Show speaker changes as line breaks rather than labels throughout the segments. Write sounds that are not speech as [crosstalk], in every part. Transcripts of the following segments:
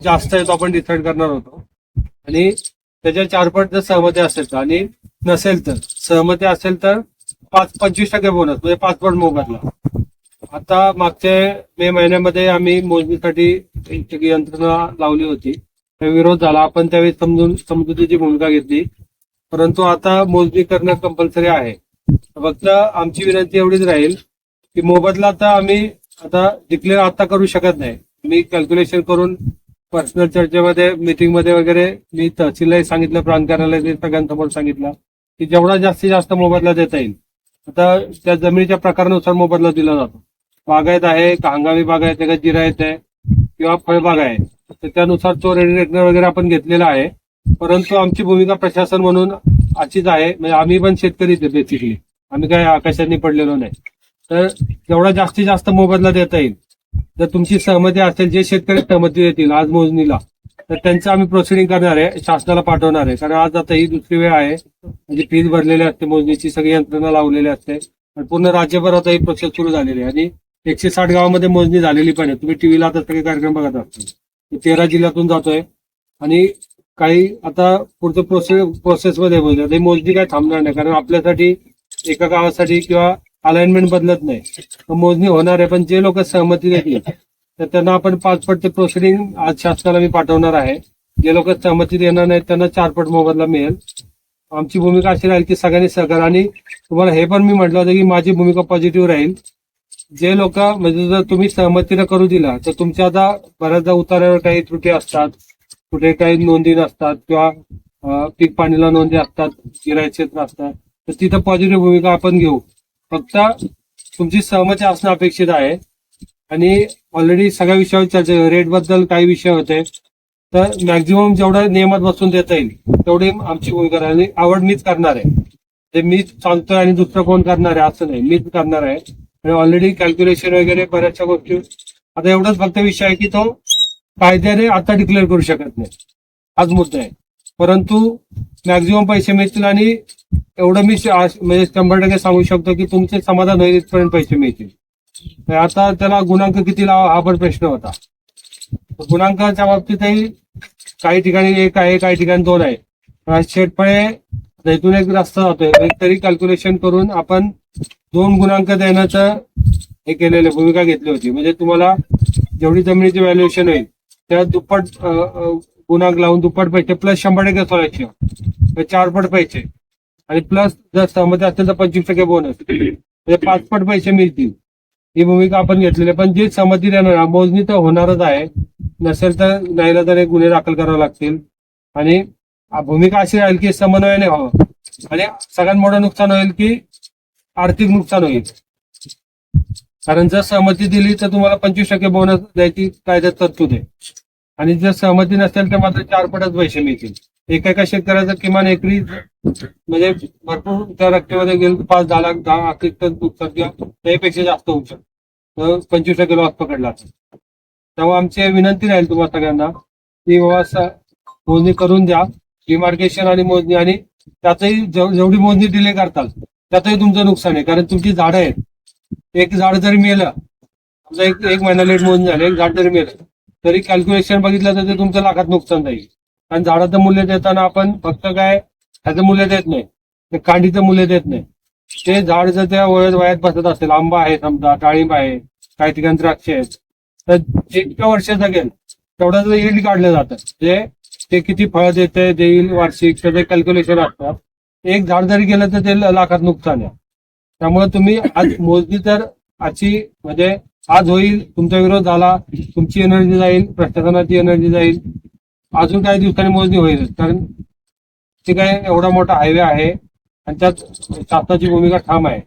जास्त आहे तो आपण डिसाईड करणार होतो. आणि त्याच्या चारपट जर सहमती असेल तर आणि नसेल तर सहमती असेल तर पाच पंचवीस टक्के बोनस म्हणजे पाच पट मोबदला. आता मागच्या मे महिन्यामध्ये आम्ही मोजणीसाठी एक यंत्रणा लावली होती. त्या विरोध झाला. आपण त्यावेळी समजून समजुतीची भूमिका घेतली. परंतु आता मोजणी करणं कंपल्सरी आहे. फक्त आमची विनंती एवढीच राहील की मोबदला तर आम्ही आता डिक्लेअर आता करू शकत नाही. मी कॅल्क्युलेशन करून पर्सनल चर्चेमध्ये मीटिंगमध्ये वगैरे मी तहसीललाही सांगितलं प्रांताला सगळ्यांसमोर सांगितलं की जेवढा जास्तीत जास्त मोबदला देता येईल. आता त्या जमिनीच्या प्रकारानुसार मोबदला दिला जातो. बागायत आहे का हंगामी बागायत आहे का जिरायत आहे किंवा फळबाग आहे तर त्यानुसार तो रेडी वगैरे आपण घेतलेला आहे. परंतु आमची भूमिका प्रशासन म्हणून अशीच आहे. म्हणजे आम्ही पण शेतकरीच आहे बेसिकली आम्ही काय आकाशाने पडलेलो नाही. तर जेवढा जास्तीत जास्त मोबदला देता येईल जर तुमची सहमती असेल जे शेतकरी सहमती देतील आज मोजणीला तर त्यांचं आम्ही प्रोसिडिंग करणार आहे शासनाला पाठवणार आहे. कारण आज आता ही दुसरी वेळ आहे. म्हणजे फीज भरलेली असते मोजणीची सगळी यंत्रणा लावलेली असते. आणि पूर्ण राज्यभर आता ही प्रोसेस सुरू झालेली आहे. आणि एकशे साठ गावामध्ये मोजणी झालेली पण आहे. तुम्ही टीव्हीला आता सगळे कार्यक्रम बघत असतो तेरा जिल्ह्यातून जातोय. आणि काही आता पुढचं प्रोसेस प्रोसेसमध्ये मोजणी मोजणी काय थांबणार नाही. कारण आपल्यासाठी एका गावासाठी किंवा अलाइनमेंट बदलत नाही. [laughs] तर मोजणी होणार आहे पण जे लोक सहमती देतील तर त्यांना आपण पाच पट ते प्रोसिडिंग आज शासनाला मी पाठवणार आहे. जे लोक सहमती देणार नाहीत त्यांना चार पट मोबदला मिळेल. आमची भूमिका अशी राहील की सगळ्यांनी सहकार आणि तुम्हाला हे पण मी म्हटलं होतं की माझी भूमिका पॉझिटिव्ह राहील. जे लोक म्हणजे जर तुम्ही सहमतीनं करू दिला तर तुमच्या आता बऱ्याचदा उतार्यावर काही त्रुटी असतात. कुठे काही नोंदी नसतात किंवा पीक पाणीला नोंदी असतात किराय क्षेत्र असतात तर तिथं पॉझिटिव्ह भूमिका आपण घेऊ. फक्त तुमची सहमती असणं अपेक्षित आहे. आणि ऑलरेडी सगळ्या विषयावर चर्चा रेटबद्दल काही विषय होते. तर मॅक्झिमम जेवढं नियमात बसून देता येईल तेवढी आमची भूमिका राहील आणि आवड मीच करणार आहे. ते मीच सांगतोय आणि दुसरं कोण करणार आहे असं नाही. मीच करणार आहे. आणि ऑलरेडी कॅल्क्युलेशन वगैरे बऱ्याचशा गोष्टी. आता एवढाच फक्त विषय आहे की तो कायद्याने आता डिक्लेअर करू शकत नाही. हाच मुद्दा आहे. परंतु मॅक्झिमम पैसे मिळतील आणि एवढं मी म्हणजे शंभर टक्के सांगू शकतो की तुमचे समाधान होईल इथपर्यंत पैसे मिळतील. आता त्याला गुणांक किती लावा हा पण प्रश्न होता. गुणांकाच्या बाबतीतही काही ठिकाणी एक आहे काही ठिकाणी दोन आहे. पण इथून एक रस्ता जातोय. एक तरी कॅल्क्युलेशन करून आपण दोन गुणांक देण्याचं हे केलेलं भूमिका घेतली होती. म्हणजे तुम्हाला जेवढी जमिनीची व्हॅल्युएशन होईल त्या दुप्पट पुन्हा लावून दुप्पट पैसे प्लस शंभर टक्के सोळाशे चारपट पैसे. आणि प्लस जर सहमती असेल तर पंचवीस टक्के बोनस म्हणजे पाचपट पैसे मिळतील. ही भूमिका आपण घेतलेली आहे. पण जी सहमती देणार मोजणी तर होणारच आहे. नसेल तर नाहीला तर एक गुन्हे दाखल करावे लागतील. आणि भूमिका अशी राहील की समन्वयाने व्हावं. आणि सगळ्यात मोठं नुकसान होईल की आर्थिक नुकसान होईल. कारण जर सहमती दिली तर तुम्हाला पंचवीस टक्के बोनस द्यायची कायद्यात तरतूद आहे. आणि जर सहमती नसेल तर मात्र चार पटच पैसे मिळतील. एका एका शेतकऱ्याचं किमान एकरी म्हणजे भरपूर त्या रक्कमेमध्ये गेलं पाच दहा लाख दहा लाख टन नुकसान किंवा त्यापेक्षा जास्त होऊ शकतं. तर पंचवीस टक्के लॉस पकडला असेल. तेव्हा आमची विनंती राहील तुम्हाला सगळ्यांना की बाबा मोजणी करून द्या डिमार्केशन आणि मोजणी आणि त्यातही जेवढी मोजणी डिले करताल त्यातही तुमचं नुकसान आहे. कारण तुमची झाडं आहेत. एक झाड जरी मेलं एक एक महिना लेट मोजणी झाली एक झाड जरी मेलं तरी कॅल्क्युलेशन बघितलं तर ते तुमचं लाखात नुकसान जाईल. कारण झाडाचं मूल्य देताना आपण फक्त काय ह्याचं मूल्य देत नाही. ते कांडीचं मूल्य देत नाही. ते झाड जर त्या वयात वयात बसत असेल आंबा आहे समजा डाळिंब आहे काही ठिकाणी द्राक्ष आहेत तर जितक्या वर्ष जगेल तेवढं इल्ड काढलं जातं. जे ते किती फळ देते देईल वार्षिक त्याचं कॅल्क्युलेशन असतं एक झाड जरी गेलं तर ते लाखात नुकसान आहे. त्यामुळे तुम्ही आज मोजणी तर आजची म्हणजे आज होईल तुमचा विरोध झाला तुमची एनर्जी जाईल प्रशासनाची एनर्जी जाईल. अजून काही दिवसांनी मोजणी होईल कारण ते काय एवढा मोठा हायवे आहे आणि त्यात शासनाची भूमिका ठाम आहे.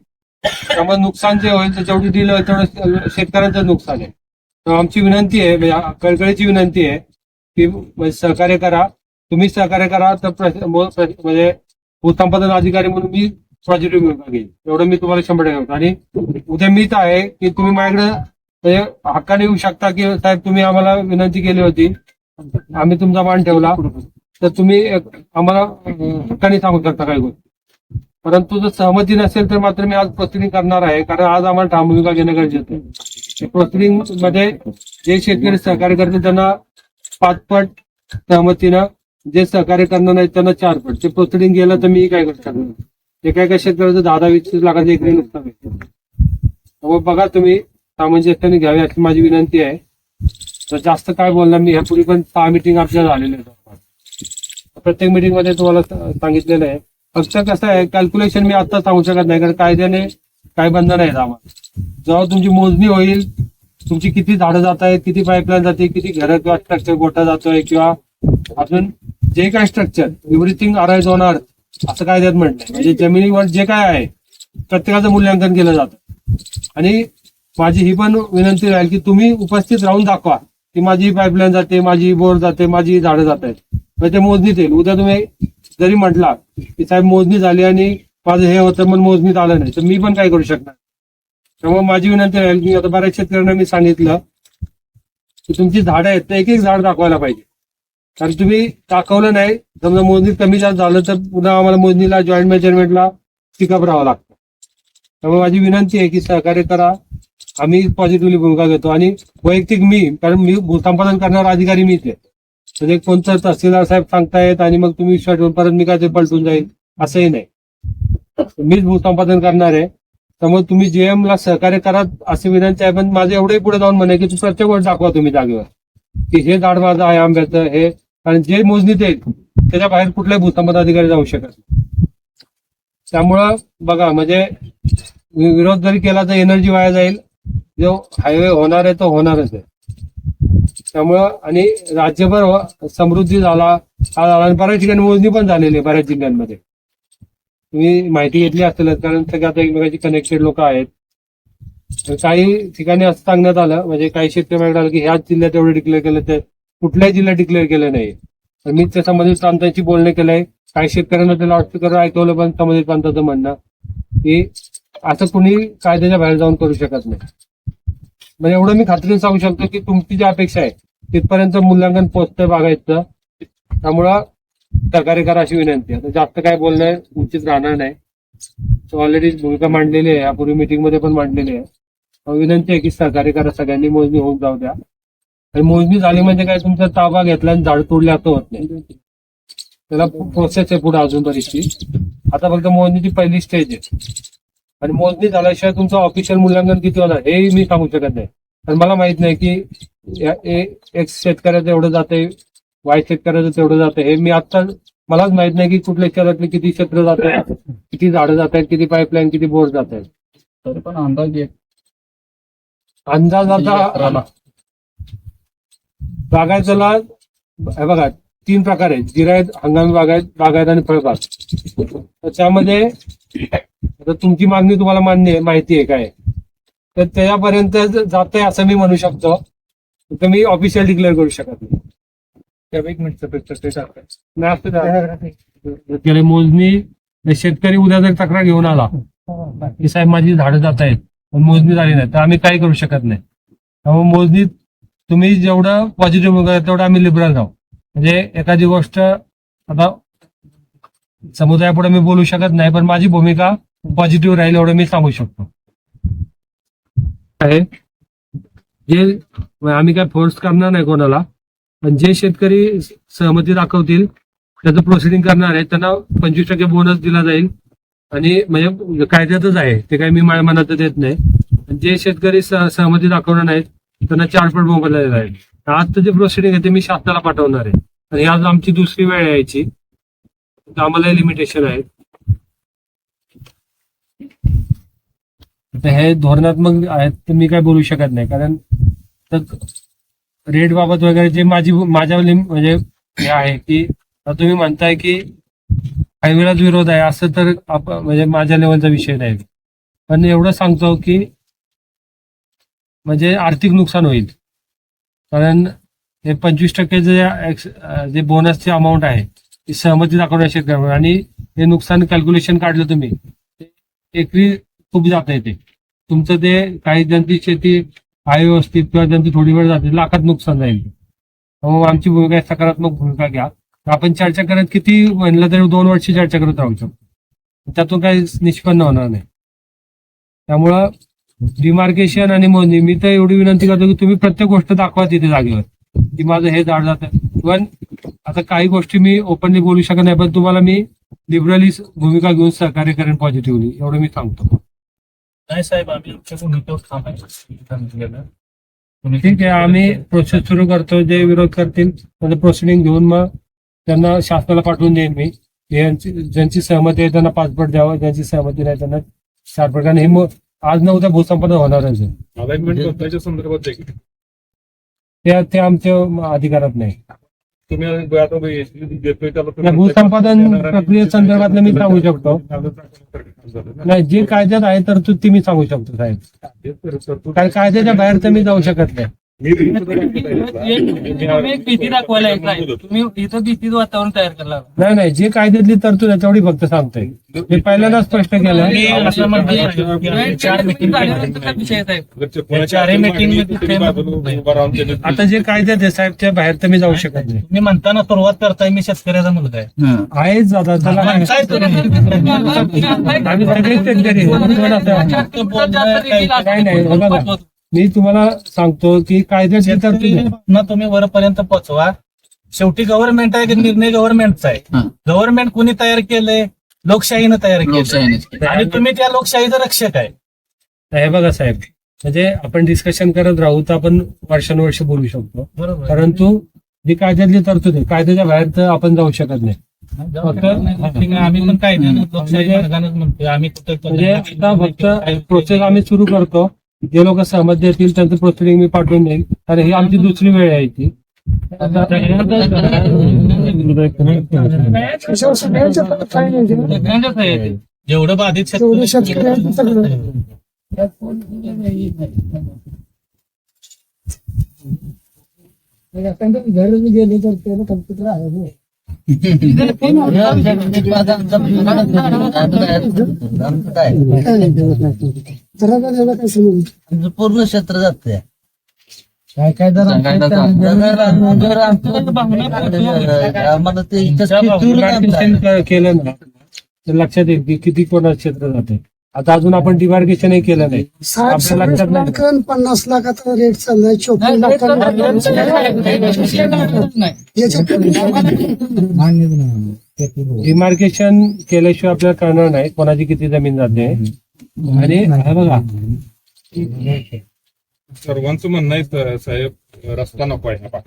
त्यामुळे नुकसान जे होईल ते जेवढी होईल तेवढं शेतकऱ्यांचं नुकसान आहे. तर आमची विनंती आहे म्हणजे कळकळीची विनंती आहे की म्हणजे सहकार्य करा. तुम्ही सहकार्य करा तर म्हणजे भूसंपादन अधिकारी म्हणून मी पॉझिटिव्ह भूमिका घेईन एवढं मी तुम्हाला शंभर टक्के आणि उद्या मीच आहे की तुम्ही माझ्याकडे म्हणजे हक्काने येऊ शकता की साहेब तुम्ही आम्हाला विनंती केली होती. आम्ही तुमचा मान ठेवला. तर तुम्ही आम्हाला हक्काने सांगू शकता काही गोष्टी. परंतु जर सहमती नसेल तर मात्र मी आज प्रोसिडिंग करणार आहे. कारण आज आम्हाला ठाम भूमिका घेणं गरजेचं आहे. प्रोसिडिंगमध्ये जे शेतकरी सहकार्य करतील त्यांना पाचपट सहमतीनं. जे सहकार्य करणार नाही त्यांना चार पट. ते प्रोसिडिंग गेलं तर मी काय करू एका ते काय काय शेतकऱ्याचं दहा दहा वीस वीस लाखाचं एकरी नुकसान आहे त्यामुळे बघा तुम्ही सामंजस्याने घ्यावी अशी माझी विनंती आहे. तर जास्त काय बोलणार मी ह्यापूर्वी पण सहा मिटिंग आमच्या झालेल्या आहेत प्रत्येक मीटिंगमध्ये तुम्हाला सांगितलेलं आहे. फक्त कसं आहे कॅल्क्युलेशन मी आता सांगू शकत नाही कारण कायद्याने काय बंधन आहेत आम्हाला. जेव्हा तुमची मोजणी होईल तुमची किती झाडं जात आहेत किती पाईपलाईन जाते किती घरं किंवा स्ट्रक्चर गोठा जातोय किंवा अजून जे काय structure everything arise on earth असं कायद्यात म्हटलंय? म्हणजे जमिनीवर जे काय आहे प्रत्येकाचं मूल्यांकन केलं जातं. आणि माझी ही पण विनंती राहील की तुम्ही उपस्थित राहून दाखवा की माझी पाईपलाईन जाते माझी बोर जाते माझी झाडं जात आहेत. म्हणजे ते मोजणीत येईल. उद्या तुम्ही जरी म्हटला की साहेब मोजणी झाली आणि माझं हे होतं पण मोजणीत आलं नाही तर मी पण काय करू शकणार? त्यामुळे माझी विनंती राहील की आता बऱ्याच शेतकऱ्यांना मी सांगितलं की तुमची झाडं आहेत तर एक एक झाड दाखवायला पाहिजे. कारण तुम्ही दाखवलं नाही. समजा मोजणीत कमी जास्त झालं तर पुन्हा आम्हाला मोजणीला जॉईंट मेजरमेंटला पिकअप राहावं लागतं. त्यामुळे माझी विनंती आहे की सहकार्य करा. आम्ही पॉझिटिव्हली भूमिका घेतो. आणि वैयक्तिक मी कारण मी भूसंपादन करणारा अधिकारी मीच आहे. म्हणजे कोणतं तहसीलदार साहेब सांगतायत आणि मग तुम्ही शर्ट परत मी काय ते पलटून जाईल असंही नाही. मीच भूसंपादन करणार आहे. त्यामुळे तुम्ही जीएम ला सहकार्य करा अशी विनंती आहे. पण माझं एवढंही पुढे जाऊन म्हणे की तू प्रत्येक गोष्ट दाखवा तुम्ही जागेवर. की हे झाड माझं आहे आंब्याचं हे कारण जे मोजणीत येईल त्याच्या बाहेर कुठल्याही भूसंबंध अधिकारी जाऊ शकत नाही. त्यामुळं बघा म्हणजे विरोध जरी केला तर एनर्जी वाया जाईल. जो हायवे होणार आहे तो होणारच आहे. त्यामुळं आणि राज्यभर हो, समृद्धी झाला हा झाला आणि बऱ्याच ठिकाणी मोजणी पण झालेली आहे बऱ्याच जिल्ह्यांमध्ये. तुम्ही माहिती घेतली असेलच कारण सगळ्या आता एकमेकांची कनेक्टेड लोक आहेत. काही ठिकाणी असं सांगण्यात आलं म्हणजे काही शेतकरी आलं की ह्याच जिल्ह्यात एवढं डिक्लेअर केलं ते कुठल्याही जिल्ह्यात डिक्लेअर केलं नाही. तर मी त्या संबंधित प्रांतांची बोलणे केलंय. काही शेतकऱ्यांना ते लाऊडस्पीकर ऐकवलं पण संबंधित प्रांताचं म्हणणं की असं कुणी कायद्याच्या बाहेर जाऊन करू शकत नाही. म्हणजे एवढं मी खात्रीने सांगू शकतो की तुमची जी अपेक्षा आहे तिथपर्यंत मूल्यांकन पोहोचतंय बघायचं. त्यामुळं सहकार्य करा अशी विनंती आहे. जास्त काय बोलणं उचित राहणार नाही. ऑलरेडी भूमिका मांडलेली आहे. यापूर्वी मीटिंगमध्ये पण मांडलेली आहे. विनंती आहे की सहकार्य करा सगळ्यांनी मोजणी होऊन जाऊ द्या. आणि मोजणी झाली म्हणजे काय तुमचा ताबा घेतला आणि झाड तोडले असं होत नाही. त्याला प्रोसेस आहे पुढे अजून बरीचशी. आता फक्त मोजणीची पहिली स्टेज आहे. आणि मोजणी झाल्याशिवाय तुमचं ऑफिशियल मूल्यांकन किती होणार हेही मी सांगू शकत नाही. कारण मला माहीत नाही की एक्स शेतकऱ्याचं एवढं जाते वाय शेतकऱ्याचं तेवढं जाते हे मी आता मलाच माहीत नाही की कुठल्या शहरातले किती क्षेत्र जात आहेत किती झाडं जात आहेत किती पाईपलाईन किती बोर जात आहेत
तरी पण अंदाजे
अंदाज आता
एकराला.
बागायतला बघा तीन प्रकार आहेत. जिरायत हंगामी बागायत बागायत आणि फळबाग. तर त्यामध्ये आता तुमची मागणी तुम्हाला मान्य आहे माहिती आहे काय? तर त्याच्यापर्यंत जात आहे असं मी म्हणू शकतो. तर मी ऑफिशियल डिक्लेअर करू शकत नाही. मोजणी शेतकरी उद्या जर तक्रार घेऊन आला की साहेब माझी झाडं जात आहेत मोजणी झाली नाही तर आम्ही काही करू शकत नाही? त्यामुळे मोजणी तुम्ही जेवढं पॉझिटिव्ह करा तेवढं आम्ही लिबरल राहू. म्हणजे एखादी गोष्ट आता समुदायापुढे मी बोलू शकत नाही पण माझी भूमिका पॉझिटिव्ह राहील एवढं मी सांगू शकतो. आहे. जे आम्ही काय फोर्स करणार नाही कोणाला पण जे शेतकरी सहमती दाखवतील त्याचं प्रोसिडिंग करणार आहे त्यांना पंचवीस टक्के बोनस दिला जाईल. आणि म्हणजे कायद्यातच आहे ते काही मी माझ्या मनात देत नाही. आणि जे शेतकरी सहमती दाखवणार नाहीत त्यांना चारपट मोबाईल दिला जाईल आजचं जे प्रोसिडिंग आहे ते मी शासनाला पाठवणार आहे. आणि आज आमची दुसरी वेळ यायची. तर आम्हाला लिमिटेशन आहे. हे धोरणात्मक आहेत ते मी काय बोलू शकत नाही. कारण रेट बाबत वगैरे जे माझी माझ्या म्हणजे हे आहे की तुम्ही म्हणताय की हायवेलाच विरोध आहे असं तर म्हणजे माझ्या लेवलचा विषय नाही. पण एवढं सांगतो की म्हणजे आर्थिक नुकसान होईल. कारण हे पंचवीस टक्के जे एक्स जे बोनसची अमाऊंट आहे ती सहमती दाखवण्या शेतकऱ्यांवर आणि हे नुकसान कॅल्क्युलेशन काढलं तुम्ही एकरी खूप जात आहे ते. तुमचं ते काही ज्यांची शेती आहे व्यवस्थित किंवा ज्यांची थोडी वेळ जाते लाखात नुकसान जाईल. मग आमची भूमिका सकारात्मक भूमिका घ्या. आपण चर्चा करत किती म्हणलं तरी दोन वर्ष चर्चा करत राहू शकतो. त्यातून काही निष्पन्न होणार नाही. त्यामुळं डिमार्केशन आणि मोजणी. मी तर एवढी विनंती करतो की तुम्ही प्रत्येक गोष्ट दाखवा तिथे जागेवर. की माझं हे झाड जातं. पण आता काही गोष्टी मी ओपनली बोलू शकत नाही पण तुम्हाला मी लिबरली भूमिका घेऊन सहकार्य करेन पॉझिटिव्हली एवढं मी सांगतो.
नाही साहेब आम्ही
ठीक आहे आम्ही प्रोसेस सुरू करतो. जे विरोध करतील त्याचं प्रोसिडिंग घेऊन मग त्यांना शासनाला पाठवून देईन मी. यांची ज्यांची सहमती आहे त्यांना पासपोर्ट द्यावं ज्यांची सहमती नाही त्यांना चारपट कारण हे आज न उद्या भूसंपादन होणारच आहे.
अलाइनमेंट बदलायच्या संदर्भात आहे की
ते ते आमच्या अधिकारात नाही.
तुम्ही आता देतोय त्याला
भूसंपादन प्रक्रियेसंदर्भातलं मी सांगू शकतो. नाही जे कायद्यात आहे तर तू ती मी सांगू शकतो साहेब. काय कायद्याच्या बाहेर तर मी जाऊ शकत नाही.
भीती दाखवायला येताय. तुम्ही इथं भीतीचं वातावरण तयार
नाही नाही जे कायद्यातली तरतूद आहे तेवढी फक्त सांगतोय. मी पहिल्यांदा स्पष्ट केलं आता जे कायद्यात आहे साहेबच्या बाहेर तर मी जाऊ शकत नाही
मी म्हणताना सुरुवात करताय मी शेतकऱ्याचा मुलगा आहे.
आहेच दादा त्याला? आम्ही सगळेच शेतकरी नाही नाही बघा. मी तुम्हाला सांगतो की कायद्याची तरतूद.
ना तुम्ही वरपर्यंत पोहोचवा शेवटी गव्हर्नमेंट आहे की निर्णय गव्हर्नमेंटचा आहे? गव्हर्नमेंट कुणी तयार केलंय? लोकशाहीनं तयार केलं आणि तुम्ही त्या लोकशाहीचा रक्षक आहे.
हे बघा साहेब म्हणजे आपण डिस्कशन करत राहू तर आपण वर्षानुवर्ष बोलू शकतो. परंतु जी कायद्यातली तरतूद आहे. कायद्याच्या बाहेर तर आपण जाऊ शकत नाही.
फक्त आम्ही पण काय
म्हणजे आता फक्त प्रोसेस आम्ही सुरू करतो. जे लोक सहमत देतील त्यांचं प्रोसिडिंग मी पाठवून देईल कारण ही आमची दुसरी वेळ आहे ती.
जेवढं बाधित.
घर गेले तर त्याला कम्प्युटर आहे हो. काय
पूर्ण क्षेत्र जाते
काय काय जर
आम्हाला ते
डिमार्केशन केलं ना. तर लक्षात येईल की किती कोणा क्षेत्र जाते आता अजून आपण डिमार्केशनही केलं नाही.
साठ
आपल्या लक्षात नाही.
पन्नास लाखाचा रेट चाललाय चोपन्न
डिमार्केशन केल्याशिवाय आपल्याला कळणार नाही कोणाची किती जमीन जाते. आणि हे बघा.
सर्वांचं म्हणणं आहे तर, साहेब रस्ता नको आहे. हा.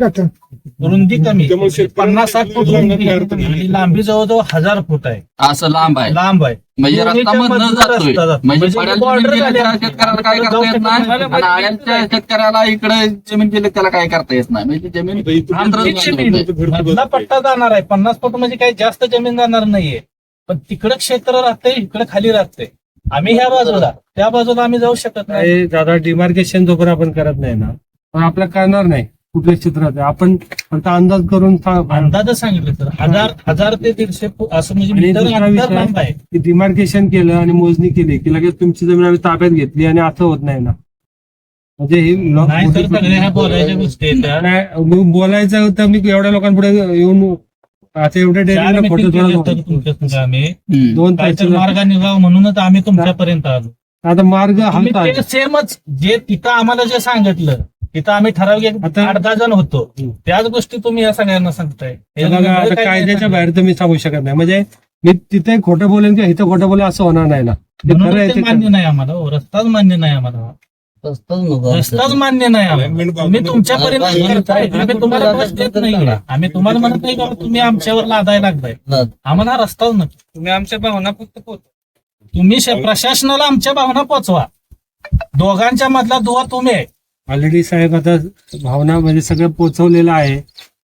रुंदी कमी.
त्यामुळे
पन्नास साठ फूट रुंदी. आहे. आणि लांबी जवळजवळ हजार फूट आहे.
असं लांब आहे.
लांब आहे.
म्हणजे रस्ता
दोन्हीच्या
मधनं
मधनं
जातोय.
रस्ता जातो.
म्हणजे
म्हणजे border
जमीन गेली
झाली
तर शेतकऱ्याला काय करता येत नाही? आणि आळ्यांच्या शेतकऱ्याला इकडे जमीन गेली त्याला काय करता येत नाही? म्हणजे जमीन
आता इथं-
आमची जमीन आहे. मधला पट्टा जाणार आहे. पन्नास फूट म्हणजे काही जास्त जमीन जाणार नाहीये. पण तिकडं क्षेत्र राहतंय इकडे खाली राहतंय. आम्ही ह्या बाजूला. त्या बाजूला आम्ही जाऊ शकत नाही.
दादा डिमार्केशन जोपर्यंत आपण करत नाही ना पण आपल्याला कळणार नाही कुठल्या क्षेत्रात. आहे आपण फक्त अंदाज करून
अंदाजच सांगितलं तर. हजार हजार ते दीडशे असं म्हणजे
आणि
मीटर
दुसरा
अंतर लांब आहे.
डिमार्केशन केलं आणि मोजणी केली की लगेच तुमची जमीन आम्ही ताब्यात घेतली आणि असं होत नाही ना. म्हणजे ही लो-
नाही तर
मोठी-
सगळ्या ह्या बोलायच्या गोष्टी आहेत त्या.
नाही, मी बोलायचं होतं मी एवढ्या लोकांपुढे येऊन आता एवढे
चार
डेअरिंगला
meeting
खोटं
केले
थोडं
तर तुमच्या संग आम्ही.
हम्म.
दोन
काहीतरी
तास
मार्गाने जाऊ म्हणूनच आम्ही तुमच्यापर्यंत आलो.
आता मार्ग
तुम्ही
हा
ते सेमच जे तिथं आम्हाला जे सांगितलं तिथं आम्ही ठराविक
आता-
आठ दहा जण होतो. त्याच गोष्टी तुम्ही या सगळ्यांना सांगताय. हे
बघा
वेगळं
आता
काही
कायद्याच्या बाहेर तर मी सांगू शकत नाही. म्हणजे मी तिथे खोटं बोलेन किंवा इथं खोटं बोलेन असं होणार नाही ना. ते
म्हणून
खरं आहे
ते
ते
मान्य नाही आम्हाला हो, रस्ताच मान्य नाही आम्हाला.
रस्ताच
मान्य नाही आम्हाला.
बाजूला-
करताय. आम्ही तुम्हाला देत नाही आम्ही तुम्हाला म्हणत नाही का तुम्ही आमच्यावर लादायला लागताय. आम्हाला हा रस्ताच नको.
तुम्ही आमच्या भावना फक्त पोहोच
तुम्ही श- प्रशासनाला आमच्या भावना पोचवा. दोघांच्या मधला दुवा तुम्ही आहे.
ऑलरेडी साहेब आता भावना म्हणजे सगळं पोचवलेलं आहे.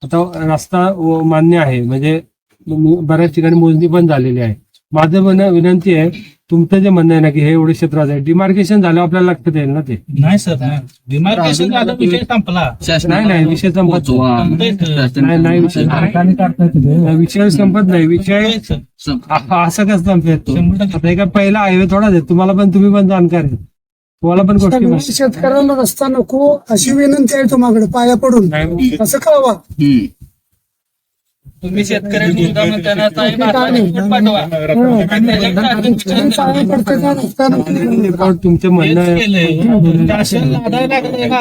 आता रस्ता मान्य आहे. म्हणजे म- बऱ्याच ठिकाणी मोजणी पण झालेली आहे. माझं म्हणणं विनंती आहे तुमचं जे म्हणणं आहे ना की हे एवढे क्षेत्रात आहे डिमार्केशन झालं आपल्याला लक्षात येईल ना ते.
नाही सर डिमार्केशन झालं विषय संपला.
नाही, नाही, विषय संपत. नाही. नाही विषय नाही, विषय संपत नाही. विषय असं कसं संपेल
शंभर टक्के.
आता एका पहिला हायवे थोडाच आहे. तुम्हाला पण तुम्ही पण जाणकार आहे. तुम्हाला पण गोष्टी
शेतकऱ्यांना रस्ता नको अशी विनंती आहे तुम्हाला पाया पडून.
नाही
असं कळवा.
हम्म.
तुम्ही शेतकऱ्यांनी मुद्दा म्हणताना साहेब आता रिपोर्ट पाठवा.
तुमचं म्हणणं
हेच
आहे.
केलंय. शासन लादायला लागलंय ना.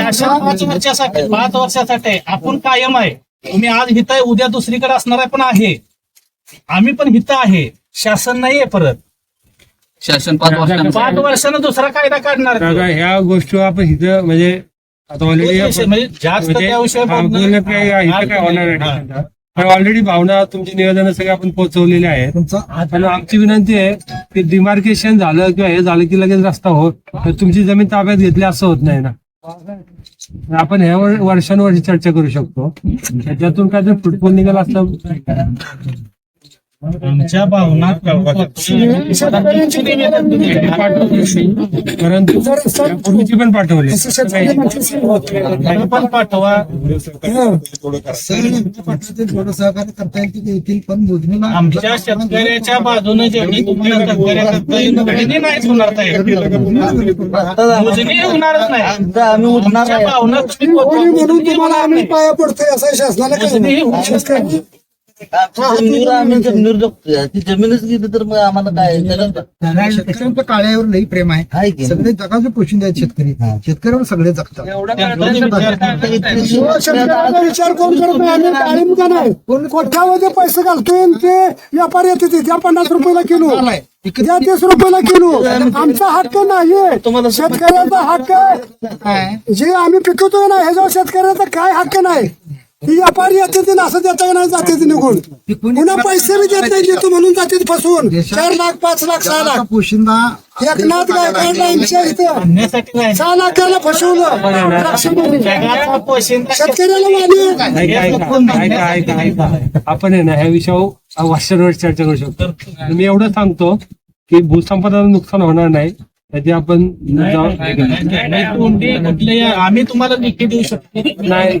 शासन पाच वर्षासाठी. आपण कायम आहे. तुम्ही आज हित आहे उद्या दुसरीकडे असणार आहे पण आहे. आम्ही पण हित आहे. शासन नाहीये परत.
शासन पाच वर्षांचं
पाच वर्षानं दुसरा कायदा काढणार
ह्या गोष्टी आपण इथं म्हणजे आता ऑलरेडी
म्हणजे जास्त त्याविषयी बोलणं-
काय इथं काय होणार. नाही पण ऑलरेडी भावना तुमची निवेदन सगळे आपण पोहोचवलेले आहेत. आणि आमची विनंती आहे की डिमार्केशन झालं किंवा हे झालं की लगेच रस्ता हो. तर तुमची जमीन ताब्यात घेतली असं होत नाही ना. आपण ह्या वर- वर्षानुवर्षी चर्चा करू शकतो. त्याच्यातून काहीतरी फुटबॉल निघाल असं
आमच्या भावना
परंतु पूर्वीची पण पाठवली.
पण पाठवा
थोडं सहकार्य करता येईल की येतील पण मोजणीला
आमच्या शेतकऱ्याच्या बाजूने जेवढी तुम्हाला सहकार्य करता येईल तेवढी नाहीच होणार होणारच नाही. आमच्या भावना
म्हणून तुम्हाला आम्ही. पाया पडतोय असं शासनाला
आम्ही जगतोय. ती जमीनच गेली तर मग आम्हाला काय?
शेतकऱ्यांचं काळ्यावर लई प्रेम आहे.
की
सगळे जगाचे पोषण आहेत शेतकरी. शेतकऱ्यावर सगळे जगतात.
विचार करता
शेतकऱ्याचा विचार कोण करत नाही आम्ही का नाही. कोठ्यामध्ये पैसे घालतोय आणि ते व्यापारी येते त्या पन्नास रुपयाला किलो त्या तीस रुपयाला किलो आमचा हक्क नाही. शेतकऱ्याचा हक्क आहे. जे आम्ही पिकवतोय ना ह्याच्यावर शेतकऱ्याचा काय हक्क नाही? व्यापारी येते ते असं देता नाही जाते ते निघून पुन्हा पैसे बी देत नाही देतो म्हणून जाते फसवून चार लाख पाच लाख सहा लाख पोशिंदा एकनाथ गायकवाडला आमच्या इथं सहा लाखाला फसवलं शेतकऱ्याला मान्य
आपण आहे ना ह्या विषयावर वर्षानुवर्ष चर्चा करू शकतो मी एवढं सांगतो की भूसंपदाचं नुकसान होणार नाही त्याची आपण हे
आम्ही तुम्हाला देऊ शकतो
नाही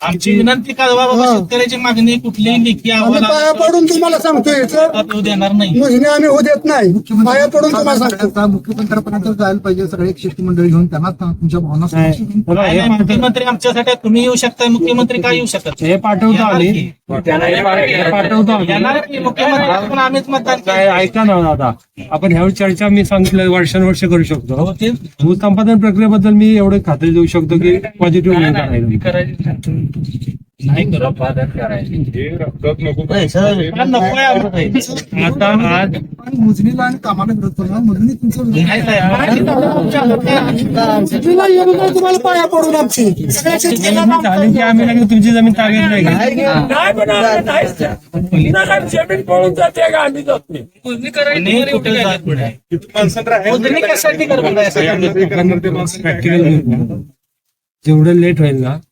आमची विनंती कळवा बाबा शेतकऱ्याची मागणी कुठलीही लेखी
आम्ही पाया पडून तुम्हाला सांगतोय
देणार नाही.
मोजणी आम्ही होऊ देत नाही. पाया पडून तुम्हाला सांगतो मुख्यमंत्र्यापर्यंत जायला पाहिजे सगळे एक शिष्टमंडळ घेऊन त्यांना तुमच्या भावना
हे पाठव-
मुख्यमंत्री आमच्यासाठी. तुम्ही येऊ शकता मुख्यमंत्री काय येऊ शकत
हे पाठवतो आम्ही. हे पाठवतो आम्ही.
येणार की? मुख्यमंत्री पण आम्हीच मतदान
काय ऐका ना दादा आपण ह्यावर चर्चा मी सांगितलं वर्षानुवर्ष करू शकतो.
होते
भूसंपादन प्रक्रियेबद्दल मी एवढे खात्री देऊ शकतो की पॉझिटिव्ह
नाही करायची.
हे नको
आम्हाला हे.
आता आज
मोजणीला आणि कामाला विरोध मोजणी तुमचं तुम्हाला पाया पडून आमची. सगळ्या शेतकऱ्यांना
चालेल की आम्ही लगेच तुमची जमीन ताब्यात नाही
जात नाही. मोजणी कशासाठी करणार?
ते माणसं?
प्रॅक्टिकल जेवढं लेट होईल ना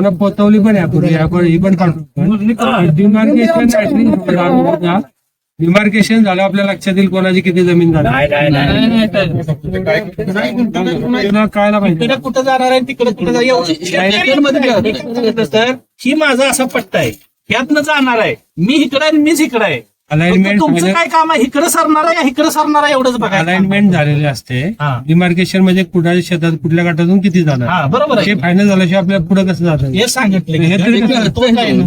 भावना पोचवली पण आहे आपण ही पण डिमार्केशन डिमार्केशन झालं आपल्या लक्षात येईल कोणाची किती जमीन झाली. कळायला पाहिजे.
कुठं जाणार आहे तिकडे कुठं सर ही माझा असा पट्टा आहे. यातनं जाणार आहे. मी इकडे आहे आणि मीच इकडे आहे.
अलाइनमेंट
तुमचं काय काम आहे? इकडे सरणार आहे इकडे सरणार आहे? एवढंच बघा
अलाइनमेंट झालेले असते.
हा.
डिमार्केशन म्हणजे कुठल्या शेतात कुठल्या गटातून किती
हा
जाणार
बरोबर आहे.
हे फायनल झाल्याशिवाय आपल्याला पुढे कसं जातं
हे सांगितलं
हे तरी
तो काय ना.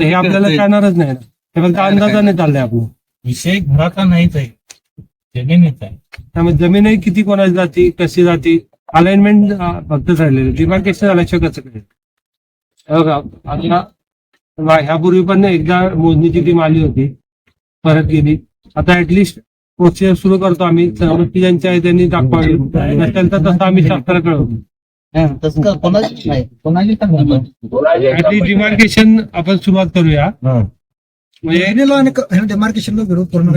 हे आपल्याला कळणारच नाही. ना हे फक्त अंदाजाने चाललंय आपलं.
विषय घराचा नाहीच आहे. जमिनीचा आहे.
त्यामुळे जमीनही किती कोणाची जाती कशी जाती? अलाइनमेंट फक्तच राहिलेलं डिमार्केशन झाल्याशिवाय कसं कळेल हे बघा आता ह्यापूर्वी पण एकदा मोजणीची टीम आली होती. परत गेली. आता ऍटलिस्ट प्रोसेस सुरू करतो आम्ही. सहमती ज्यांच्या आहे त्यांनी दाखवावी. नसेल तर तसं आम्ही शास्त्र कळवतो डिमार्केशन आपण सुरुवात करूया. म्हणजे
डेमार्केशनला विरोध करून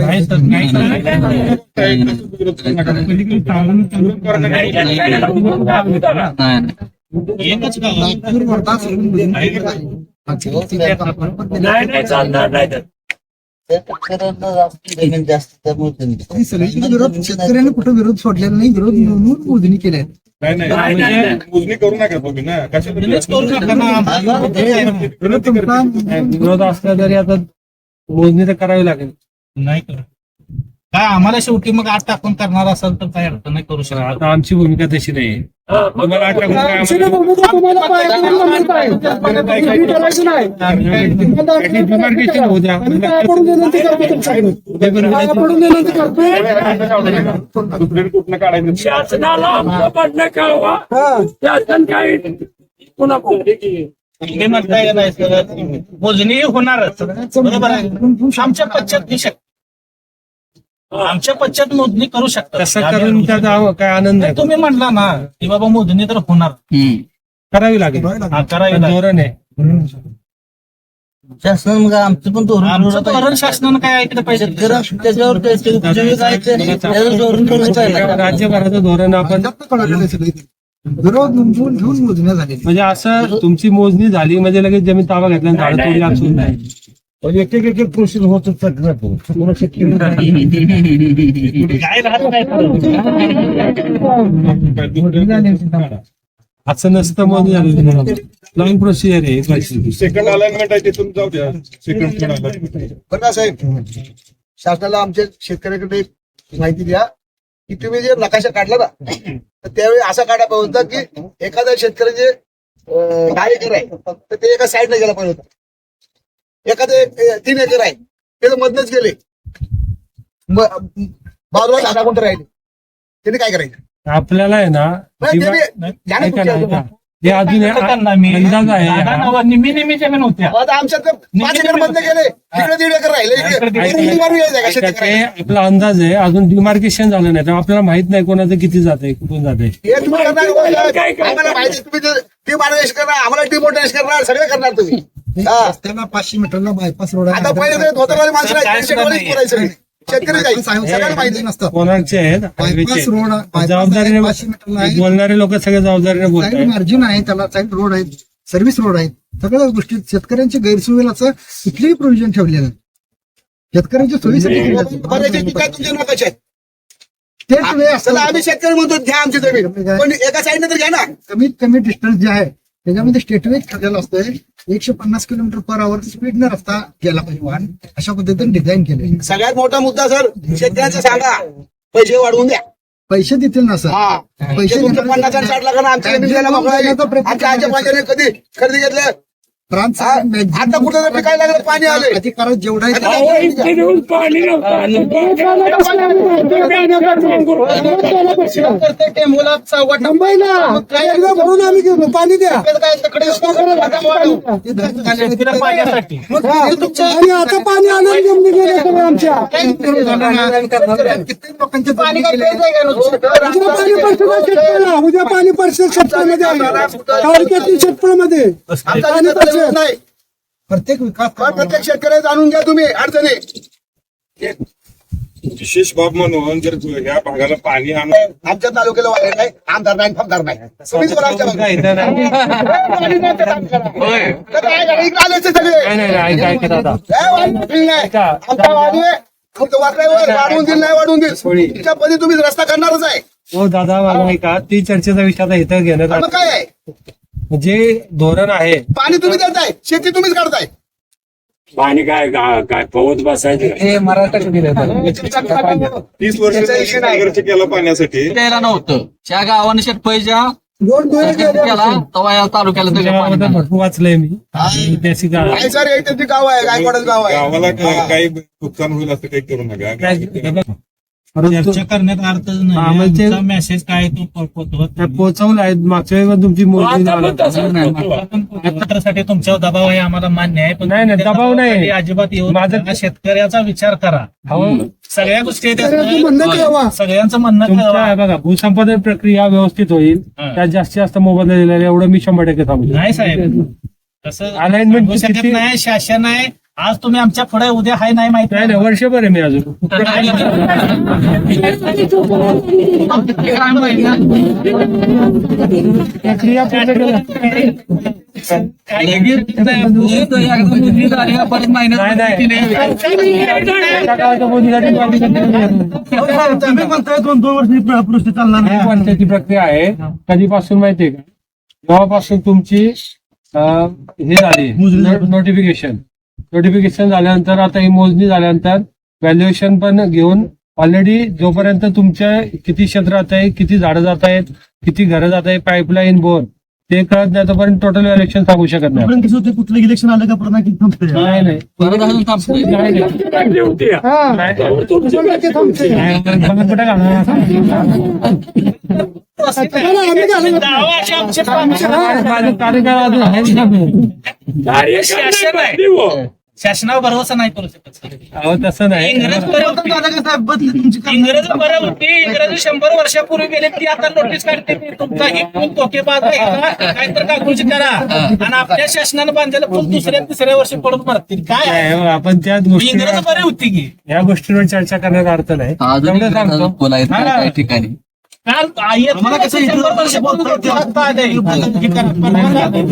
नाही
जास्त
शेतकऱ्यांनी कुठं विरोध सोडलेला नाही विरोध म्हणून मोजणी केल्या
नाही नाही म्हणजे मोजणी करू नका तुम्ही ना.
तुम्हीच करू नका ना.
विरोध असला तरी आता मोजणी तर करावी लागेल.
नाही करू काय आम्हाला शेवटी मग आठ टाकून करणार असेल तर काय अर्थ नाही करू शकत.
आता आमची भूमिका तशी नाही. तुम्हाला टाकून काय आम्हाला- demarcation होऊ द्या.
काढायचं?
शासनाला आमचं म्हणणं कळवा. शासन काही पुन्हा
हे म्हणता मोजणी होणारच. बरोबर आहे. आमच्या पश्चात घेऊ शकतो आमच्या पश्चात मोजणी करू शकता
तसं करून त्याचा आव- काय आनंद नाही
तुम्ही म्हणला ना की बाबा मोजणी तर होणार.
करावी लागेल.
हा, करावी लागेल.
धोरण आहे.
शासन मग आमचं पण धोरण
आमचं. शासनानं काय ऐकलं पाहिजे?
त्याच्यावर ते- ते उपजीविका आहे. ते- त्याचं धोरण पाहिजे.
राज्यभराचं धोरण आपण
विरोध नोंदवून घेऊन मोजण्या झालेल्या
म्हणजे असं तुमची मोजणी झाली म्हणजे लगेच जमीन ताबा घेतला आणि झाडं तोडली असं नाही. एक एक एक एक प्रोसेस होतच
काय राहत नाही.
असं नसतं झाली लॉंग प्रोसिजर आहे.
सेकंड अलाइनमेंट आहे तिथून जाऊ द्या. सेकंड
का साहेब शासनाला आमच्या शेतकऱ्याकडे माहिती द्या की तुम्ही जे नकाशा काढला ना तर त्यावेळी असा काढा पाहिजे होता की एखाद्या शेतकऱ्याचे दहा एकर आहे तर ते एका साईडने गेला पाहिजे होता. एखादं तीन एकर आहे. ते तर मधनच गेले. बाजूला दहा कोणतं राहिले. त्याने काय करायचं?
आपल्याला आहे ना
नाही,
ऐका ना, ऐका. हे अजून
त्यांना मी.
अंदाज आहे.
दादा
हा.
नावा निम्मी निम्मी जमीन होत्या
आता आमच्यात तर पाच एकर मधनं गेले तिकडे दीड एकर राहिले. इकडे
ऐका-
इकडे मारून यायचं का
ऐका, ते
शेतकऱ्याला?
आपला अंदाज आहे. अजून डिमार्केशन झालं नाही. तर आपल्याला माहीत नाही कोणाचं किती जाते कुठून जाते
हे तुम्ही करणार आम्हाला माहिती तुम्ही ते- ते मार्गदर्शन करणार आम्हाला डिमोटेश करणार सगळे करणार तुम्ही. हा.
रस्त्याला पाचशे मीटरला बायपास रोड
आता पहिले माणसं नाही. शेतकरी काही सगळ्यांना माहिती
नसतं.
कोणाचे आहेत? हायवेचे
बायपास रोड
आहेत. जबाबदारीने
पाचशे
बोलणारे लोक सगळे जबाबदारीने
साईड
बोलतात
मार्जिन आहे त्याला साईड रोड आहेत सर्व्हिस रोड आहेत सगळ्या गोष्टी शेतकऱ्यांची गैरसोयीला कुठलीही प्रोव्हिजन ठेवलेलं नाही. शेतकऱ्यांच्या सोयीसाठी केलं जातं.
बऱ्याचशा ठिकाणी तुमच्या नकाशा आहेत.
तेच वेळ असताना
आम्ही शेतकरी म्हणतो घ्या आमची जमीन. पण एका साईडने तर घ्या ना.
कमीत कमी डिस्टन्स जे आहे त्याच्यामध्ये स्टेटवेज ठरलेलं असतंय एकशे पन्नास किलोमीटर पर आवर स्पीडने रस्ता गेला पाहिजे वाहन. अशा पद्धतीने डिझाईन केले
सगळ्यात मोठा मुद्दा सर शेतकऱ्यांचा सांगा. पैसे वाढवून द्या.
पैसे देतील ना सर.
पैसे पन्नास साठ लाखांना आमच्या कधी खरेदी घेतलं? आता कुठं पिकायला लागलं पाणी आले
अधिकारात जेवढा
भरून आम्ही पाणी द्या.
शेतकऱ्या पाण्यासाठी.
आणि आता पाणी आलं जमनी गेले सगळं आमच्या.
कित्येक लोकांचे
पाणी? उद्या पाणी पडશે शेतकऱ्यामध्ये? आहे. तालुक्यातील शेतकऱ्यामध्ये. नाही.
प्रत्येक विकास
प्रत्येक शेतकऱ्याला जाणून घ्या तुम्ही अडचणी.
विशेष बाब म्हणून जर ह्या भागाला पाणी आणून
आमच्या तालुक्याला वाढले नाही आमदार नाही फमदार नाही. तुम्हीच बोला आमच्या आहे वाढवून. आमचा दिल नाही वाढवून दिल तुमच्या पदी तुम्ही रस्ता करणारच आहे.
हो दादा मला ऐका. ती चर्चेचा विषय आता इथं घेण्यात.
काय आहे?
जे धोरण आहे
पाणी तुम्ही देताय शेती तुम्हीच काढताय.
पाणी काय काय काय पवत बसायचं
तीस वर्ष संघर्ष केला पाण्यासाठी.
द्यायला नव्हतं. त्या गावाने शेतपैच्या
दोन डोळे गेले.
केला तेव्हा या तालुक्याला त्याच्या पाणी.
त्याच्याबद्दल
नाही.
भरपूर वाचलंय मी. ऐतिहासिक आहे.
काय सर हे त्यांची गाव आहे गायकवाडच गाव आहे.
गावाला का- काही नुकसान होईल असं काही करू नका.
काय- परंतु
चर्चा करण्यात अर्थच
हा,
नाही
म्हणजे-
आमचा मेसेज काय तो प- पोहोचवत
पोहोचवलं आहे. मागच्या वेळी पण तुमची मोजणी झाली
पत्रासाठी तुमच्यावर दबाव आहे आम्हाला मान्य आहे. पण
नाही, नाही,
त्या
दबाव नाही.
दबावाखाली अजिबात येऊ
माझं-
नका. शेतकऱ्याचा विचार करा.
अहो,
सगळ्या गोष्टी आहेत
शेतकऱ्याचं म्हणणं कळवा.
सगळ्यांचं म्हणणं
तुमच्या
कळवा.
बघा भूसंपादन प्रक्रिया व्यवस्थित होईल.
हा.
त्यात जास्तीत जास्त मोबदला दिलेला आहे, एवढं मी शंभर टक्के सांगू
नाही साहेब. तसं
Alignment
सांगू शकत
किती-
नाही शासन आहे. आज तुम्ही आमच्या पुढे उद्या हाय नाही माहिती.
नाही नाही वर्षभर आहे मी अजून. नाही, नाही.
दोन दोन वर्ष पृष्ठ चालणार
ही पंचायती प्रक्रिया आहे कधीपासून माहितीये का जेव्हापासून तुमची हे झाली नोटिफिकेशन नोटिफिकेशन झाल्यानंतर आता ही मोजणी झाल्यानंतर व्हॅल्युएशन पण घेऊन ऑलरेडी जोपर्यंत तुमच्या किती क्षेत्र जात आहे किती झाडं जात आहेत किती घरं जात आहे पाईपलाईन बोर ते कळत नाही तोपर्यंत टोटल व्हॅल्युएशन सांगू शकत नाही.
कसं होते कुठलं इलेक्शन आलं का
नाही
हा.
कार्यकाळ अजून
आहे शासनावर भरोसा नाही करू शकत
अहो तसं नाही
इंग्रज बरं होती. इंग्रज बरं होती इंग्रज शंभर वर्षापूर्वी गेले ती आता नोटीस काढते की तुमचा ही पूल धोकेबाज आहे का? काय तर कागदोजी करा आणि आपल्या शासनानं बांधलेलं पूल दुसऱ्या तिसऱ्या वर्षी पडून मरतील काय आहे?
नाही, आपण त्या
इंग्रज बरी होती की
या गोष्टीवर चर्चा करण्याचा अर्थ नाही तेवढं सांगतो
बोलायचं
हा.
काही ठिकाणी
काल
आम्हाला कसं
आता आलंय. हे करा.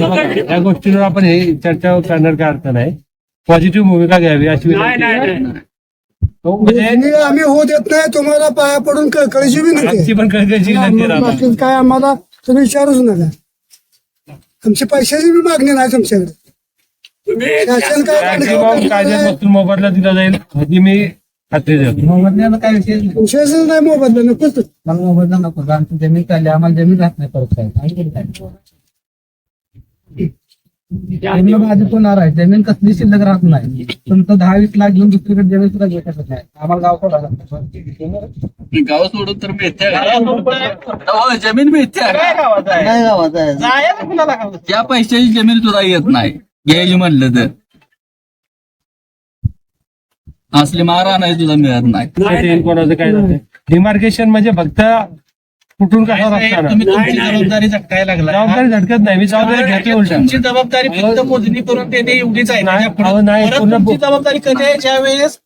पण
या गोष्टीवर आपण हे चर्चा करणार काय अर्थ नाही पॉझिटिव्ह भूमिका घ्यावी अशी
नाही नाही
विनंती.
नाही.
हो, म्हणजे
आम्ही होऊ देत नाही तुम्हाला पाया पडून कळकळीची विनंती आहे.
आमची पण कळकळीची विनंती राहणार.
बाकी काय आम्हाला तुम्ही विचारूच नका. आमची पैशाची बी मागणी नाही तुमच्याकडे.
तुम्ही
शासन काय
मॅक्झिमम कायद्यात वस्तू मोबदला दिला जाईल ह्याची मी खात्री देतो.
मोबदल्याला काय विषय नाही.
विशेष नाही मोबदला नकोच.
मला मोबदला नको आमची जमीन चालली आम्हाला जमीन राहत नाही परत काय. आणखी काय? जमीन माझी होणार आहे. जमीन कसली शिल्लक राहत नाही. तुमचं दहा वीस लाख घेऊन दुसरीकडे जमीन सुद्धा घेऊ शकत नाही. आम्हाला गाव सोडा
गाव सोडून तर मिळते हो जमीन मिळते?
नाही गावात आहे?
त्या पैशाची जमीन तुला येत नाही. घ्यायची म्हणलं तर. असले मारा नाही तुला मिळत नाही.
ते कोणाचं काय नाही डिमार्केशन म्हणजे फक्त कुठून कसा रस्ता.
तुम्ही तुमची जबाबदारी झटकायला लागला.
जबाबदारी झटकत नाही मी जबाबदारी घेते उलट.
तुमची जबाबदारी फक्त मोजणी करून देणे एवढीच आहे.
नाही,
त्याच्या पुढे
अहो, नाही,
परत
पूर्ण-
तुमची जबाबदारी कधी आहे? ज्या वेळेस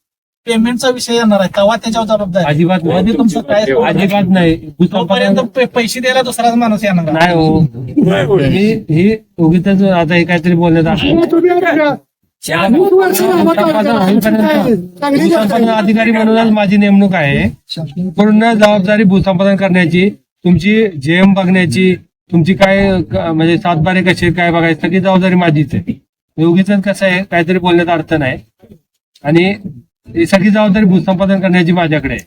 पेमेंटचा विषय येणार आहे तेव्हा त्याच्यावर जबाबदारी.
अजिबात नाही.
मध्ये तुमचं काय
अजिबात नाही.
तोपर्यंत पे- पैसे द्यायला दुसराच माणूस येणार आहे.
नाही हो. मी ही उगीच आता हे काहीतरी बोलण्यात असं
वर्ष. चांगली आहे.
अधिकारी म्हणूनच माझी नेमणूक आहे. पूर्ण जबाबदारी भूसंपादन करण्याची तुमची जेएम बघण्याची तुमची काय क- म्हणजे सातबारे कसे काय बघायची सगळी जबाबदारी माझीच आहे. उगीच कसं आहे काहीतरी बोलण्यात अर्थ नाही. आणि ही सगळी जबाबदारी भूसंपादन करण्याची माझ्याकडे आहे.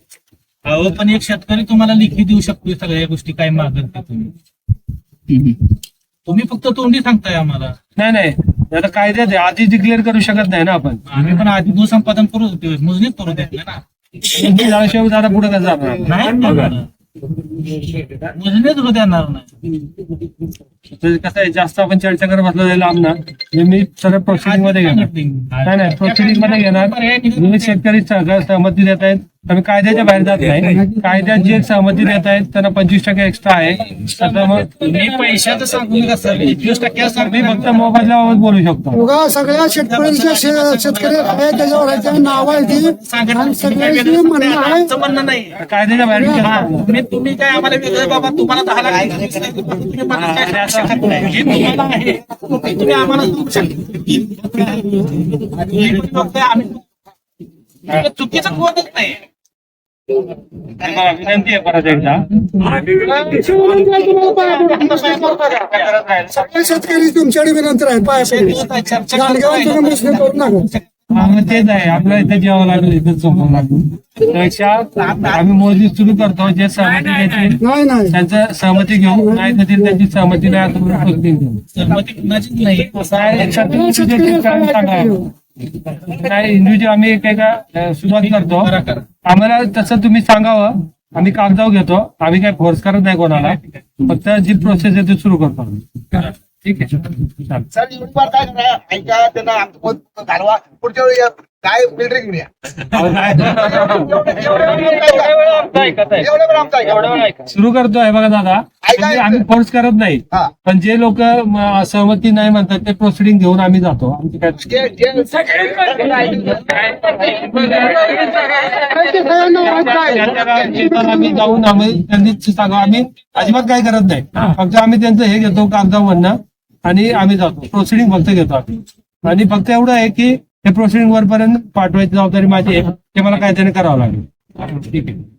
अहो पण एक शेतकरी तुम्हाला लिखी देऊ शकतो सगळ्या गोष्टी काय मागत ते तुम्ही? तुम्ही फक्त तोंडी सांगताय आम्हाला.
नाही नाही. आता कायद्यात आहे. आधी डिक्लेअर करू शकत नाही ना आपण.
आम्ही पण आधी भूसंपादन करू मोजणीच करू देत ना.
झाल्याशिवाय दादा पुढे कसं जाणार?
नाही मोजणीच करू देणार नाही.
तर कसं आहे जास्त आपण चर्चा करत बसलो जाईल लांब ना. म्हणजे मी सरळ प्रोसिडिंगमध्ये घेणार. नाही नाही. प्रोसिडिंगमध्ये घेणार. तुम्ही शेतकरी सह- सहमती देत आहेत आम्ही कायद्याच्या बाहेर जात नाही. कायद्यात जे सहमती देत आहेत त्यांना पंचवीस टक्के एक्स्ट्रा आहे. तसं मग
मी पैशाचं सांगू नका सर एकवीस टक्के
मी फक्त मोबाईलबाबत बोलू शकतो.
उगा सगळ्या शेतकऱ्यांच्या शे- शेतकरी आहे त्याच्यावर आहे त्या नाव आहे ती. आणि सगळ्यांची म्हणणं आहे.
आमचं म्हणणं नाही.
कायद्याच्या बाहेर
हा. तुम्ही तुम्ही काय आम्हाला वेगळं बाबा तुम्हाला दहा लाख दिले, तुम्ही मला काय सांगू शकत नाही. हे तुम्हाला आहे तुम्ही आम्हाला देऊ शकता आणि हे तुम्ही बघताय आम्ही चुकीचं नाही.
विनंती आहे परत एकदा
सगळे शेतकरी तुमच्याकडे विनंती आहे पाय
तेच आहे आपल्याला इथे जेवावं लागेल इथेच झोपावं लागेल त्यापेक्षा आम्ही मोजणी सुरू करतो जे सहमती
नाही
त्यांचं सहमती घेऊ नाही. देतील त्यांची सहमती नाही.
सहमती कुणाचीच नाही.
सांगा. नाही इंडिव्हिज्युअल आम्ही एक एका अं, सुरुवात करतो. आम्हाला तसं तुम्ही सांगावं. आम्ही कागदावर घेतो. आम्ही काही फोर्स करत नाही कोणाला. फक्त जी प्रोसेस आहे ती सुरू करतो. ठीक आहे. चालेल.
सर बार काय ऐका त्यांना घालवा. पुढच्या वेळी काय बिल्डर घेऊन या? एवढं वेळ आमचा ऐका
सुरू करतोय बघा दादा. म्हणजे आम्ही फोर्स करत नाही.
हा.
पण जे लोक सहमती नाही म्हणतात ते प्रोसिडिंग घेऊन आम्ही जातो. आमची काय आम्ही जाऊन आम्ही त्यांनी सांगा आम्ही अजिबात काही करत नाही. फक्त आम्ही त्यांचं हे घेतो कागदा म्हणणं आणि आम्ही जातो. प्रोसिडिंग फक्त घेतो आम्ही. आणि फक्त एवढं आहे की ते प्रोसिडिंग वरपर्यंत पाठवायची जबाबदारी माझी आहे. ते मला काहीतरी करावं लागेल. ठीक आहे.